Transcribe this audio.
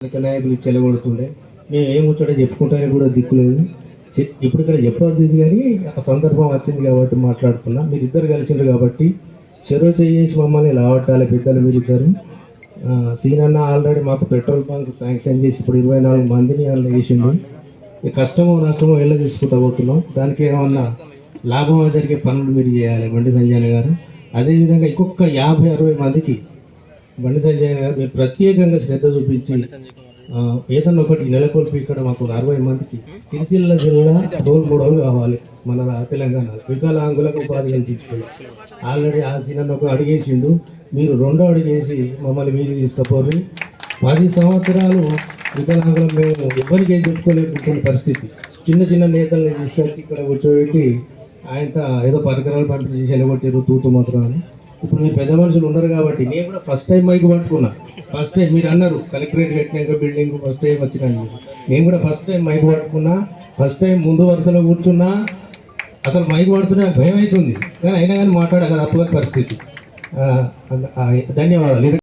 నాయకులు చెలగొడుతుండే మేము ఏం ముచ్చట చెప్పుకుంటానికి కూడా దిక్కులేదు చె- ఇప్పుడు ఇక్కడ చెప్పవద్దు కానీ ఆ సందర్భం వచ్చింది కాబట్టి మాట్లాడుతున్నా. మీరు ఇద్దరు కలిసిండ్రు కాబట్టి చెరువు చేసి మమ్మల్ని లావట్టాలి పెద్దలు మీరిద్దరు. సీనన్న ఆల్రెడీ మాకు పెట్రోల్ బంక్ శాంక్షన్ చేసి ఇప్పుడు ఇరవై నాలుగు మందిని అందులో వేసిండు ఈ కష్టమో నష్టమో ఎలా తీసుకుంటా పోతున్నాం? దానికి ఏమన్నా లాభం జరిగే పనులు మీరు చేయాలి బండి సంజయ్ గారు. అదేవిధంగా ఇంకొక యాభై అరవై మందికి బండి సంజయ్ గారు మీరు ప్రత్యేకంగా శ్రద్ధ చూపించి ఏదన్నా ఒకటి నెలకొల్పి ఇక్కడ మాకు అరవై మందికి సిరిసిల్ల జిల్లా రోల్ మోడల్ కావాలి మన తెలంగాణ. వికలాంగులకు ఉపాధి కల్పించుకోవాలి ఆల్రెడీ ఆ సీనన్న ఒక అడిగేసిండు మీరు రెండో అడిగేసి మమ్మల్ని మీరు తీసుకుపోరు పది సంవత్సరాలు వికలాంగులం మేము ఎవరికి ఏం చెప్పుకోలేకపోతున్న పరిస్థితి. చిన్న చిన్న నేతల్ని తీసుకొచ్చి ఇక్కడ కూర్చోబెట్టి ఆయన ఏదో పరికరాలు పంపిణీ చేసి వెళ్ళగొట్టారు తూతు మాత్రం అని. ఇప్పుడు మీరు పెద్ద మనుషులు ఉన్నారు కాబట్టి నేను కూడా ఫస్ట్ టైం మైక్ పట్టుకున్నా. ఫస్ట్ టైం మీరు అన్నారు కలెక్టరేట్ కట్టినాక బిల్డింగ్ ఫస్ట్ టైం వచ్చినాను. నేను కూడా ఫస్ట్ టైం మైక్ పట్టుకున్నా ఫస్ట్ టైం ముందు వరుసలో కూర్చున్నా. అసలు మైక్ పడుతున్నా భయం అవుతుంది. కానీ అయినా కానీ మాట్లాడగల అప్పుడు పరిస్థితి. ధన్యవాదాలు.